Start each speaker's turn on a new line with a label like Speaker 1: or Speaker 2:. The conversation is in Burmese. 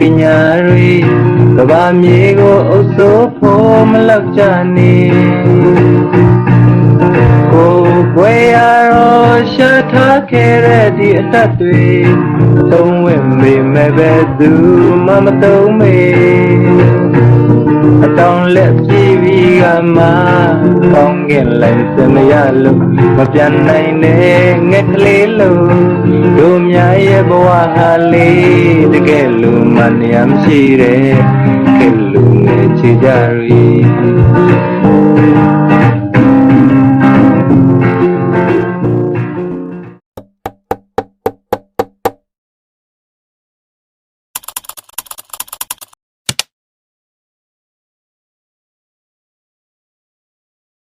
Speaker 1: ပညာတွေကဘာမြေကိုအုပ်စိုးဖို့မလောက်ကြနေကိုယ်ွယ်ရတော့ရှာထားခဲ့တဲ့ဒီအတတ်တွေသုံးဝင်မိမဲ့ပဲသူမှမသုံးမေ အတောင်လက်ပြေးပြီးကမှကောင်းကင်လိုက်စမရလို့မပြန်နိုင်နဲ့ငက်ကလေးလို့တို့များရဲ့ဘဝဟာလေးတကယ်လို့မနှရမရှိတဲ့ကဲလို့ငယ်ချကြရီ